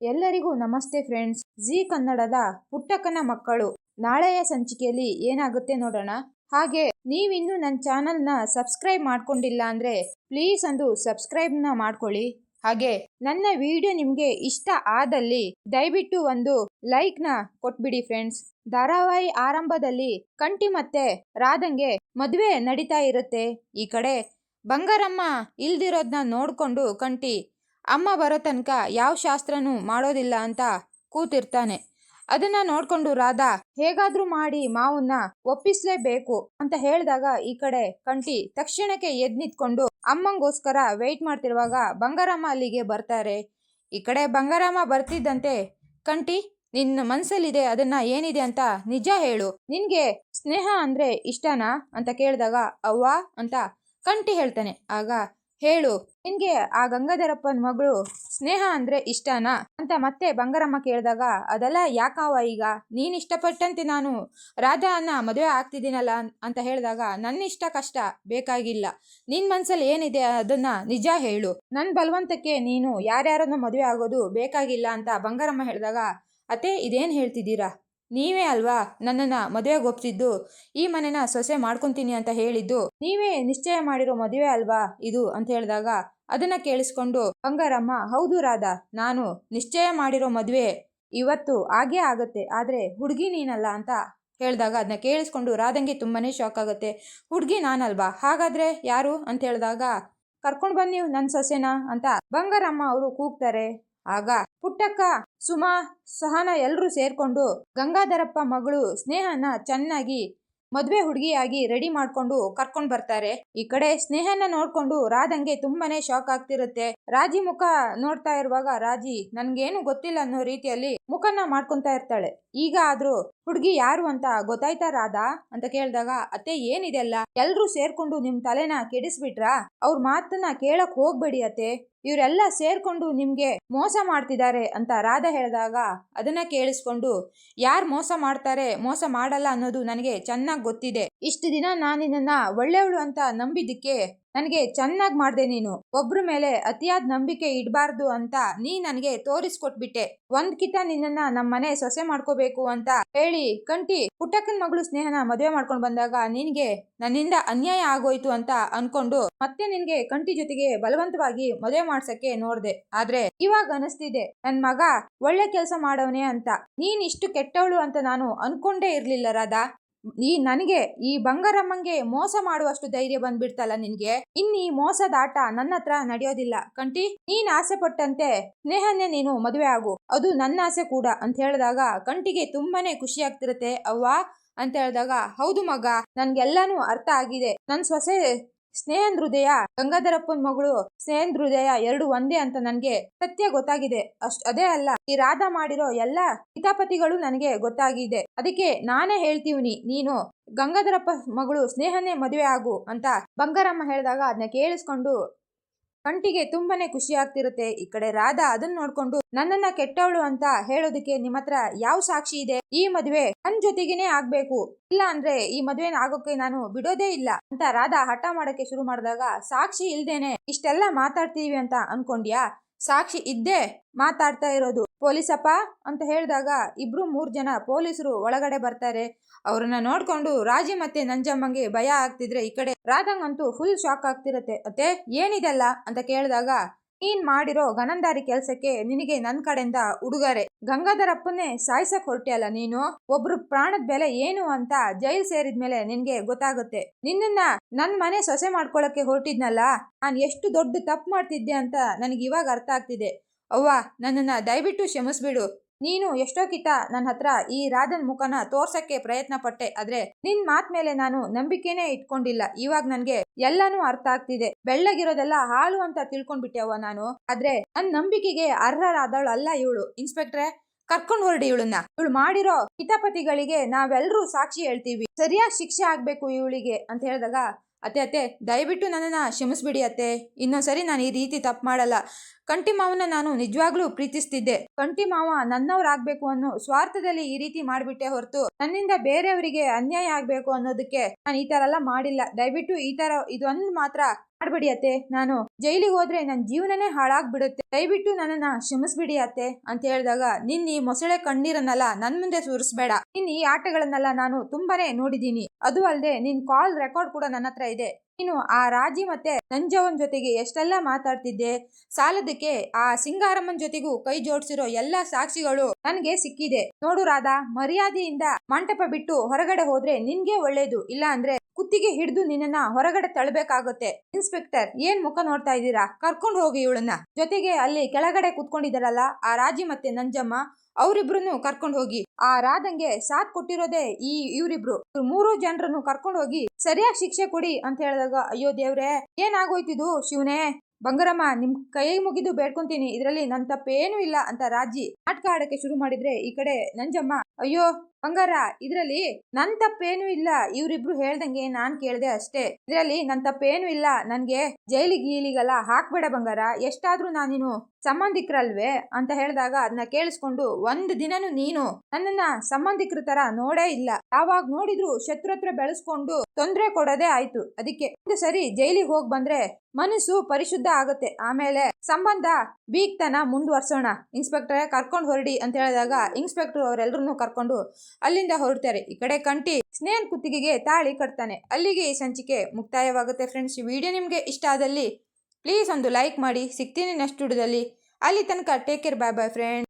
ಎಲ್ಲರಿಗೂ ನಮಸ್ತೆ friends. G ಕನ್ನಡದ ಪುಟ್ಟಕ್ಕನ ಮಕ್ಕಳು. ನಾಳೆಯ ಸಂಚಿಕೆಯಲ್ಲಿ ಏನಾಗುತ್ತೆ ನೋಡೋಣ? ಹಾಗೆ ನೀವಿನ್ನೂ ನನ್ನ ಚಾನಲ್ನ ಸಬ್ಸ್ಕ್ರೈಬ್ ಮಾಡ್ಕೊಂಡಿಲ್ಲ ಅಂದರೆ ಪ್ಲೀಸ್ ಒಂದು ಸಬ್ಸ್ಕ್ರೈಬ್ನ ಮಾಡ್ಕೊಳ್ಳಿ. ಹಾಗೆ ನನ್ನ ವಿಡಿಯೋ ನಿಮಗೆ ಇಷ್ಟ ಆದಲ್ಲಿ ದಯವಿಟ್ಟು ಒಂದು ಲೈಕ್ನ ಕೊಟ್ಬಿಡಿ ಫ್ರೆಂಡ್ಸ್. ಧಾರಾವಾಹಿ ಆರಂಭದಲ್ಲಿ ಕಂಟಿ ಮತ್ತೆ ರಾಧಂಗೆ ಮದುವೆ ನಡೀತಾ ಇರುತ್ತೆ. ಈ ಕಡೆ ಬಂಗಾರಮ್ಮ ಇಲ್ದಿರೋದನ್ನ ನೋಡಿಕೊಂಡು ಕಂಟಿ ಅಮ್ಮ ಬರೋ ತನಕ ಯಾವ ಶಾಸ್ತ್ರನೂ ಮಾಡೋದಿಲ್ಲ ಅಂತ ಕೂತಿರ್ತಾನೆ. ಅದನ್ನ ನೋಡ್ಕೊಂಡು ರಾಧಾ, ಹೇಗಾದ್ರೂ ಮಾಡಿ ಮಾವನ್ನ ಒಪ್ಪಿಸ್ಲೇಬೇಕು ಅಂತ ಹೇಳಿದಾಗ ಈ ಕಡೆ ಕಂಟಿ ತಕ್ಷಣಕ್ಕೆ ಎದ್ ನಿಂತ್ಕೊಂಡು ಅಮ್ಮಂಗೋಸ್ಕರ ವೆಯ್ಟ್ ಮಾಡ್ತಿರುವಾಗ ಬಂಗಾರಮ್ಮ ಅಲ್ಲಿಗೆ ಬರ್ತಾರೆ. ಈ ಕಡೆ ಬಂಗಾರಮ್ಮ ಬರ್ತಿದ್ದಂತೆ ಕಂಟಿ ನಿನ್ನ ಮನ್ಸಲ್ಲಿದೆ, ಅದನ್ನ ಏನಿದೆ ಅಂತ ನಿಜ ಹೇಳು. ನಿನ್ಗೆ ಸ್ನೇಹ ಅಂದ್ರೆ ಇಷ್ಟನಾ? ಅಂತ ಕೇಳಿದಾಗ, ಅವ್ವಾ ಅಂತ ಕಂಟಿ ಹೇಳ್ತಾನೆ. ಆಗ ಹೇಳು, ನಿನ್ಗೆ ಆ ಗಂಗಾಧರಪ್ಪನ ಮಗಳು ಸ್ನೇಹ ಅಂದ್ರೆ ಇಷ್ಟನಾ? ಅಂತ ಮತ್ತೆ ಬಂಗಾರಮ್ಮ ಕೇಳಿದಾಗ, ಅದೆಲ್ಲ ಯಾಕವ ಈಗ? ನೀನ್ ಇಷ್ಟಪಟ್ಟಂತೆ ನಾನು. ರಾಧಾನ ಮದುವೆ ಆಗ್ತಿದ್ದೀನಲ್ಲ ಅಂತ ಹೇಳಿದಾಗ ನನ್ನ ಇಷ್ಟ ಕಷ್ಟ, ಬೇಕಾಗಿಲ್ಲ. ನಿನ್ ಮನ್ಸಲ್ಲಿ ಏನಿದೆ ಅದನ್ನ ನಿಜ ಹೇಳು. ನನ್ ಬಲವಂತಕ್ಕೆ ನೀನು ಯಾರ್ಯಾರನ್ನು ಮದುವೆ ಆಗೋದು ಬೇಕಾಗಿಲ್ಲ ಅಂತ ಬಂಗಾರಮ್ಮ ಹೇಳಿದಾಗ, ಅತ್ತೆ ಇದೇನ್ ಹೇಳ್ತಿದ್ದೀರಾ? ನೀವೇ ಅಲ್ವಾ ನನ್ನನ್ನ ಮದುವೆಗೆ ಒಪ್ಸಿದ್ದು? ಈ ಮನೆನ ಸೊಸೆ ಮಾಡ್ಕೊತೀನಿ ಅಂತ ಹೇಳಿದ್ದು? ನೀವೇ ನಿಶ್ಚಯ ಮಾಡಿರೋ ಮದುವೆ ಅಲ್ವಾ ಇದು ಅಂತ ಹೇಳಿದಾಗ ಅದನ್ನ ಕೇಳಿಸ್ಕೊಂಡು, ಬಂಗಾರಮ್ಮ, ಹೌದು ರಾಧಾ, ನಾನು ನಿಶ್ಚಯ ಮಾಡಿರೋ ಮದುವೆ ಇವತ್ತು ಆಗೇ ಆಗತ್ತೆ, ಆದ್ರೆ ಹುಡುಗಿ ನೀನಲ್ಲ ಅಂತ ಹೇಳಿದಾಗ ಅದನ್ನ ಕೇಳಿಸ್ಕೊಂಡು ರಾಧಂಗೆ ತುಂಬಾನೇ ಶಾಕ್ ಆಗುತ್ತೆ. ಹುಡುಗಿ ನಾನಲ್ವಾ? ಹಾಗಾದ್ರೆ ಯಾರು? ಅಂತ ಹೇಳಿದಾಗ, ಕರ್ಕೊಂಡು ಬನ್ನಿ ನನ್ನ ಸೊಸೆನ ಅಂತ ಬಂಗಾರಮ್ಮ ಅವರು ಕೂಗ್ತಾರೆ. ಆಗ ಪುಟ್ಟಕ್ಕ, ಸುಮಾ, ಸಹನ ಎಲ್ಲರೂ ಸೇರ್ಕೊಂಡು ಗಂಗಾಧರಪ್ಪ ಮಗಳು ಸ್ನೇಹನ ಚೆನ್ನಾಗಿ, ಮದುವೆ ಹುಡುಗಿಯಾಗಿ ರೆಡಿ ಮಾಡ್ಕೊಂಡು ಕರ್ಕೊಂಡ್ ಬರ್ತಾರೆ. ಈ ಕಡೆ ಸ್ನೇಹನ ನೋಡ್ಕೊಂಡು ರಾಧಂಗೆ ತುಂಬಾನೇ ಶಾಕ್ ಆಗ್ತಿರುತ್ತೆ. ರಾಜಿ ಮುಖ ನೋಡ್ತಾ ಇರುವಾಗ ರಾಜಿ, ನನ್ಗೇನು ಗೊತ್ತಿಲ್ಲ ಅನ್ನೋ ರೀತಿಯಲ್ಲಿ ಮುಖನ ಮಾಡ್ಕೊಂತ ಇರ್ತಾಳೆ. ಈಗ ಆದ್ರೂ ಹುಡುಗಿ ಯಾರು ಅಂತ ಗೊತ್ತಾಯ್ತಾ ರಾಧಾ? ಅಂತ ಕೇಳಿದಾಗ, ಅತ್ತೆ ಏನಿದೆಲ್ಲ ಎಲ್ರೂ ಸೇರ್ಕೊಂಡು ನಿಮ್ ತಲೆನ ಕೆಡಿಸ್ಬಿಟ್ರಾ? ಅವ್ರ ಮಾತನ್ನ ಕೇಳಕ್ ಹೋಗ್ಬೇಡಿ ಅತ್ತೆ. ಇವರೆಲ್ಲ ಸೇರ್ಕೊಂಡು ನಿಮ್ಗೆ ಮೋಸ ಮಾಡ್ತಿದ್ದಾರೆ ಅಂತ ರಾಧಾ ಹೇಳಿದಾಗ ಅದನ್ನ ಕೇಳಿಸ್ಕೊಂಡು, ಯಾರು ಮೋಸ ಮಾಡ್ತಾರೆ, ಮೋಸ ಮಾಡಲ್ಲ ಅನ್ನೋದು ನನಗೆ ಚೆನ್ನಾಗಿ ಗೊತ್ತಿದೆ. ಇಷ್ಟು ದಿನ ನಾನು ನಿನ್ನನ್ನ ಒಳ್ಳೆಯವಳು ಅಂತ ನಂಬಿದ್ದಕ್ಕೆ ನನಗೆ ಚೆನ್ನಾಗಿ ಮಾಡಿದೆ ನೀನು. ಒಬ್ರ ಮೇಲೆ ಅತಿಯಾದ ನಂಬಿಕೆ ಇಡಬಾರ್ದು ಅಂತ ನೀ ನನಗೆ ತೋರಿಸ್ಕೊಟ್ಬಿಟ್ಟೆ. ಒಂದ್ ಕಿತ ನಿನ್ನನ್ನ ನಮ್ಮ ಮನೆ ಸೊಸೆ ಮಾಡ್ಕೋಬೇಕು ಅಂತ ಹೇಳಿ ಕಂಟಿ ಪುಟ್ಟಕ್ಕನ ಮಗಳು ಸ್ನೇಹನ ಮದುವೆ ಮಾಡ್ಕೊಂಡು ಬಂದಾಗ ನಿನ್ಗೆ ನನ್ನಿಂದ ಅನ್ಯಾಯ ಆಗೋಯ್ತು ಅಂತ ಅನ್ಕೊಂಡು ಮತ್ತೆ ನಿನ್ಗೆ ಕಂಟಿ ಜೊತೆಗೆ ಬಲವಂತವಾಗಿ ಮದುವೆ ಮಾಡ್ಸಕ್ಕೆ ನೋಡ್ದೆ. ಆದ್ರೆ ಇವಾಗ ಅನಿಸ್ತಿದೆ. ನನ್ ಮಗ ಒಳ್ಳೆ ಕೆಲಸ ಮಾಡವನೇ ಅಂತ. ನೀನ್ ಇಷ್ಟು ಕೆಟ್ಟವಳು ಅಂತ ನಾನು ಅನ್ಕೊಂಡೇ ಇರ್ಲಿಲ್ಲ ರಾಧಾ. ಈ ನನಗೆ, ಈ ಬಂಗಾರಮ್ಮಂಗೆ ಮೋಸ ಮಾಡುವಷ್ಟು ಧೈರ್ಯ ಬಂದ್ಬಿಡ್ತಲ್ಲ ನಿನ್ಗೆ? ಇನ್ ಈ ಮೋಸದ ಆಟ ನನ್ನ ಹತ್ರ ನಡೆಯೋದಿಲ್ಲ. ಕಂಟಿ, ನೀನ್ ಆಸೆ ಪಟ್ಟಂತೆ ಸ್ನೇಹನ್ನೇ ನೀನು ಮದುವೆ ಆಗು. ಅದು ನನ್ನ ಆಸೆ ಕೂಡ ಅಂತ ಹೇಳಿದಾಗ ಕಂಟಿಗೆ ತುಂಬಾನೇ ಖುಷಿ ಆಗ್ತಿರತ್ತೆ ಅವ್ವಾ ಅಂತ ಹೇಳಿದಾಗ, ಹೌದು ಮಗ, ನನ್ಗೆಲ್ಲಾನು ಅರ್ಥ ಆಗಿದೆ. ನನ್ ಸೊಸೆ ಸ್ನೇಹನ್ ಹೃದಯ ಗಂಗಾಧರಪ್ಪನ ಮಗಳು ಸ್ನೇಹನ್ ಹೃದಯ ಎರಡು ಒಂದೇ ಅಂತ ನನ್ಗೆ ಸತ್ಯ ಗೊತ್ತಾಗಿದೆ. ಅಷ್ಟ್, ಅದೇ ಅಲ್ಲ, ಈ ರಾಧ ಮಾಡಿರೋ ಎಲ್ಲ ಹಿತಾಪತಿಗಳು ನನಗೆ ಗೊತ್ತಾಗಿದೆ. ಅದಕ್ಕೆ ನಾನೇ ಹೇಳ್ತೀವಿ ನೀನು ಗಂಗಾಧರಪ್ಪ ಮಗಳು ಸ್ನೇಹನೇ ಮದುವೆ ಆಗು ಅಂತ ಬಂಗಾರಮ್ಮ ಹೇಳಿದಾಗ ಅದನ್ನ ಕೇಳಿಸ್ಕೊಂಡು ಕಂಟಿಗೆ ತುಂಬಾನೇ ಖುಷಿ ಆಗ್ತಿರುತ್ತೆ. ಈ ಕಡೆ ರಾಧಾ ಅದನ್ನ ನೋಡ್ಕೊಂಡು, ನನ್ನನ್ನ ಕೆಟ್ಟವಳು ಅಂತ ಹೇಳೋದಕ್ಕೆ ನಿಮ್ಮ ಹತ್ರ ಯಾವ ಸಾಕ್ಷಿ ಇದೆ? ಈ ಮದುವೆ ನನ್ ಜೊತೆಗೇನೆ ಆಗ್ಬೇಕು. ಇಲ್ಲ ಅಂದ್ರೆ ಈ ಮದುವೆ ಆಗೋಕೆ ನಾನು ಬಿಡೋದೇ ಇಲ್ಲ. ಅಂತ ರಾಧಾ ಹಠ ಮಾಡಕ್ಕೆ ಶುರು ಮಾಡಿದಾಗ, ಸಾಕ್ಷಿ ಇಲ್ದೇನೆ ಇಷ್ಟೆಲ್ಲ ಮಾತಾಡ್ತೀವಿ ಅಂತ ಅನ್ಕೊಂಡ್ಯಾ? ಸಾಕ್ಷಿ ಇದ್ದೇ ಮಾತಾಡ್ತಾ ಇರೋದು. ಪೊಲೀಸಪ್ಪ, ಅಂತ ಹೇಳಿದಾಗ ಇಬ್ರು ಮೂರ್ ಜನ ಪೊಲೀಸರು ಒಳಗಡೆ ಬರ್ತಾರೆ. ಅವ್ರನ್ನ ನೋಡ್ಕೊಂಡು ರಾಜಿ ಮತ್ತೆ ನಂಜಮ್ಮಂಗೆ ಭಯ ಆಗ್ತಿದ್ರೆ ಈ ಕಡೆ ರಾಧಂಗಂತೂ ಫುಲ್ ಶಾಕ್ ಆಗ್ತಿರತ್ತೆ. ಅತ್ತೆ, ಏನಿದೆಲ್ಲ? ಅಂತ ಕೇಳಿದಾಗ ನೀನ್ ಮಾಡಿರೋ ಗನಂದಾರಿ ಕೆಲ್ಸಕ್ಕೆ ನಿನಗೆ ನನ್ ಕಡೆಯಿಂದ ಉಡುಗೊರೆ. ಗಂಗಾಧರಪ್ಪನ್ನೇ ಸಾಯ್ಸಕ್ ಹೊರಟಿಯಲ್ಲ ನೀನು? ಒಬ್ರು ಪ್ರಾಣದ ಬೆಲೆ ಏನು ಅಂತ ಜೈಲ್ ಸೇರಿದ್ಮೇಲೆ ನಿನ್ಗೆ ಗೊತ್ತಾಗುತ್ತೆ. ನಿನ್ನನ್ನ ನನ್ ಮನೆ ಸೊಸೆ ಮಾಡ್ಕೊಳಕ್ಕೆ ಹೊರಟಿದ್ನಲ್ಲ? ನಾನ್ ಎಷ್ಟು ದೊಡ್ಡ ತಪ್ಪು ಮಾಡ್ತಿದ್ದೆ ಅಂತ ನನಗೆ ಇವಾಗ ಅರ್ಥ ಆಗ್ತಿದೆ. ಅವ್ವ, ನನ್ನನ್ನ ದಯವಿಟ್ಟು ಕ್ಷಮಿಸ್ಬಿಡು. ನೀನು ಎಷ್ಟೋ ಕಿತ ನನ್ನ ಹತ್ರ ಈ ರಾಧನ್ ಮುಖನ ತೋರ್ಸಕ್ಕೆ ಪ್ರಯತ್ನ ಪಟ್ಟೆ ಆದ್ರೆ ನಿನ್ ಮಾತ್ ಮೇಲೆ ನಾನು ನಂಬಿಕೆನೇ ಇಟ್ಕೊಂಡಿಲ್ಲ. ಇವಾಗ ನನ್ಗೆ ಎಲ್ಲಾನು ಅರ್ಥ ಆಗ್ತಿದೆ. ಬೆಳ್ಳಗಿರೋದೆಲ್ಲ ಹಾಲು ಅಂತ ತಿಳ್ಕೊಂಡ್ಬಿಟ್ಟೆವ ನಾನು. ಆದ್ರೆ ನನ್ ನಂಬಿಕೆಗೆ ಅರ್ಹರಾದವಳು ಅಲ್ಲ ಇವಳು. ಇನ್ಸ್ಪೆಕ್ಟ್ರೆ, ಕರ್ಕೊಂಡು ಹೊರಡಿ ಇವಳನ್ನ. ಇವಳು ಮಾಡಿರೋ ಹಿತಾಪತಿಗಳಿಗೆ ನಾವೆಲ್ಲರೂ ಸಾಕ್ಷಿ ಹೇಳ್ತೀವಿ. ಸರಿಯಾಗಿ ಶಿಕ್ಷೆ ಆಗ್ಬೇಕು ಇವಳಿಗೆ ಅಂತ ಹೇಳಿದಾಗ ಅತ್ತೆ ಅತ್ತೆ, ದಯವಿಟ್ಟು ನನ್ನನ್ನ ಕ್ಷಮಿಸ್ಬಿಡಿ ಅತ್ತೆ. ಇನ್ನೊಂದ್ಸರಿ ನಾನು ಈ ರೀತಿ ತಪ್ಪು ಮಾಡಲ್ಲ. ಕಂಟಿ ಮಾವನ ನಾನು ನಿಜವಾಗ್ಲೂ ಪ್ರೀತಿಸ್ತಿದ್ದೆ. ಕಂಟಿ ಮಾವ ನನ್ನವರಾಗಬೇಕು ಅನ್ನೋ ಸ್ವಾರ್ಥದಲ್ಲಿ ಈ ರೀತಿ ಮಾಡ್ಬಿಟ್ಟೆ ಹೊರತು ನನ್ನಿಂದ ಬೇರೆಯವರಿಗೆ ಅನ್ಯಾಯ ಆಗ್ಬೇಕು ಅನ್ನೋದಕ್ಕೆ ನಾನು ಈ ಥರ ಎಲ್ಲ ಮಾಡಿಲ್ಲ. ದಯವಿಟ್ಟು ಈ ತರ ಇದೊಂದು ಮಾತ್ರ ಮಾಡ್ಬಿಡಿ ಅತ್ತೆ. ನಾನು ಜೈಲಿಗೆ ಹೋದ್ರೆ ನನ್ನ ಜೀವನನೇ ಹಾಳಾಗ್ಬಿಡುತ್ತೆ. ದಯವಿಟ್ಟು ನನ್ನನ್ನ ಕ್ಷಮಿಸ್ಬಿಡಿ ಅತ್ತೆ ಅಂತ ಹೇಳಿದಾಗ ನಿನ್ನ ಈ ಮೊಸಳೆ ಕಣ್ಣೀರನ್ನೆಲ್ಲ ನನ್ ಮುಂದೆ ಸುರಿಸ್ಬೇಡ. ನಿನ್ನ ಈ ಆಟಗಳನ್ನೆಲ್ಲ ನಾನು ತುಂಬಾನೇ ನೋಡಿದೀನಿ ಅದು ಅಲ್ಲದೆ ನಿನ್ ಕಾಲ್ ರೆಕಾರ್ಡ್ ಕೂಡ ನನ್ನ ಹತ್ರ ಇದೆ. ನೀನು ಆ ರಾಜಿ ಮತ್ತೆ ನಂಜವನ್ ಜೊತೆಗೆ ಎಷ್ಟೆಲ್ಲ ಮಾತಾಡ್ತಿದ್ದೆ? ಸಾಲದಕ್ಕೆ ಆ ಸಿಂಗಾರಮ್ಮನ್ ಜೊತೆಗೂ ಕೈ ಜೋಡಿಸಿರೋ ಎಲ್ಲಾ ಸಾಕ್ಷಿಗಳು ನನ್ಗೆ ಸಿಕ್ಕಿದೆ. ನೋಡು ರಾಧಾ, ಮರ್ಯಾದೆಯಿಂದ ಮಂಟಪ ಬಿಟ್ಟು ಹೊರಗಡೆ ಹೋದ್ರೆ ನಿನ್ಗೆ ಒಳ್ಳೇದು ಇಲ್ಲ ಅಂದ್ರೆ ಕುತ್ತಿಗೆ ಹಿಡಿದು ನಿನ್ನನ್ನ ಹೊರಗಡೆ ತಳ್ಬೇಕಾಗುತ್ತೆ. ಇನ್ಸ್ಪೆಕ್ಟರ್, ಏನ್ ಮುಖ ನೋಡ್ತಾ ಇದ್ದೀರಾ? ಕರ್ಕೊಂಡು ಹೋಗಿ ಇವಳನ್ನ. ಜೊತೆಗೆ ಅಲ್ಲಿ ಕೆಳಗಡೆ ಕುತ್ಕೊಂಡಿದಾರಲ್ಲ ಆ ರಾಜಿ ಮತ್ತೆ ನಂಜಮ್ಮ ಅವರಿಬ್ರು ಕರ್ಕೊಂಡು ಹೋಗಿ. ಆ ರಾಧಂಗೆ ಸಾಥ್ ಕೊಟ್ಟಿರೋದೇ ಈ ಇವ್ರಿಬ್ರು. ಮೂರು ಜನರನ್ನು ಕರ್ಕೊಂಡು ಹೋಗಿ ಸರಿಯಾಗಿ ಶಿಕ್ಷೆ ಕೊಡಿ ಅಂತ ಹೇಳಿದಾಗ, ಅಯ್ಯೋ ದೇವ್ರೆ ಏನಾಗೋಯ್ತಿದು ಶಿವನೇ? ಬಂಗಾರಮ್ಮ, ನಿಮ್ ಕೈ ಮುಗಿದು ಬೇಡ್ಕೊಂತೀನಿ. ಇದ್ರಲ್ಲಿ ನನ್ ತಪ್ಪೇನು ಇಲ್ಲ ಅಂತ ರಾಜಿ ನಾಟಕ ಆಡಕ್ಕೆ ಶುರು ಮಾಡಿದ್ರೆ ಈ ಕಡೆ, ನಂಜಮ್ಮ, ಅಯ್ಯೋ ಬಂಗಾರ ಇದ್ರಲ್ಲಿ ನನ್ ತಪ್ಪೇನು ಇಲ್ಲ. ಇವ್ರಿಬ್ರು ಹೇಳ್ದಂಗೆ ನಾನ್ ಕೇಳ್ದೆ ಅಷ್ಟೇ. ಇದ್ರಲ್ಲಿ ನನ್ ತಪ್ಪೇನು ಇಲ್ಲ. ನನ್ಗೆ ಜೈಲಿಗೆ ಗೀಲಿಗೆಲ್ಲ ಹಾಕ್ಬೇಡ ಬಂಗಾರ. ಎಷ್ಟಾದ್ರೂ ನಾನೀನು ಸಂಬಂಧಿಕರಲ್ವೇ ಅಂತ ಹೇಳಿದಾಗ ಅದನ್ನ ಕೇಳಿಸ್ಕೊಂಡು ಒಂದ್ ದಿನನು ನೀನು ನನ್ನನ್ನ ಸಂಬಂಧಿಕರ ತರ ನೋಡೇ ಇಲ್ಲ. ಯಾವಾಗ ನೋಡಿದ್ರು ಶತ್ರು ಹತ್ರ ಬೆಳೆಸ್ಕೊಂಡು ತೊಂದ್ರೆ ಕೊಡೋದೇ ಆಯ್ತು. ಅದಕ್ಕೆ ಒಂದು ಸರಿ ಜೈಲಿಗೆ ಹೋಗ್ ಬಂದ್ರೆ ಮನಸ್ಸು ಪರಿಶುದ್ಧ ಆಗುತ್ತೆ. ಆಮೇಲೆ ಸಂಬಂಧ ಬೀಕ್ತನ ಮುಂದುವರ್ಸೋಣ. ಇನ್ಸ್ಪೆಕ್ಟರ್ ಕರ್ಕೊಂಡು ಹೊರಡಿ ಅಂತ ಹೇಳಿದಾಗ ಇನ್ಸ್ಪೆಕ್ಟರ್ ಅವರೆಲ್ಲರನ್ನೂ ಕರ್ಕೊಂಡು ಅಲ್ಲಿಂದ ಹೊರಡ್ತಾರೆ. ಈ ಕಡೆ ಕಂಟಿ ಸ್ನೇಹನ್ ಕುತ್ತಿಗೆಗೆ ತಾಳಿ ಕಟ್ತಾನೆ. ಅಲ್ಲಿಗೆ ಈ ಸಂಚಿಕೆ ಮುಕ್ತಾಯವಾಗುತ್ತೆ ಫ್ರೆಂಡ್ಸ್ ಈ ವಿಡಿಯೋ ನಿಮಗೆ ಇಷ್ಟ ಆದಲ್ಲಿ ಪ್ಲೀಸ್ ಒಂದು ಲೈಕ್ ಮಾಡಿ. ಸಿಗ್ತೀನಿ ನೆಕ್ಸ್ಟ್ ವಿಡಿಯೋದಲ್ಲಿ ಅಲ್ಲಿ. ತನಕ take care bye bye friend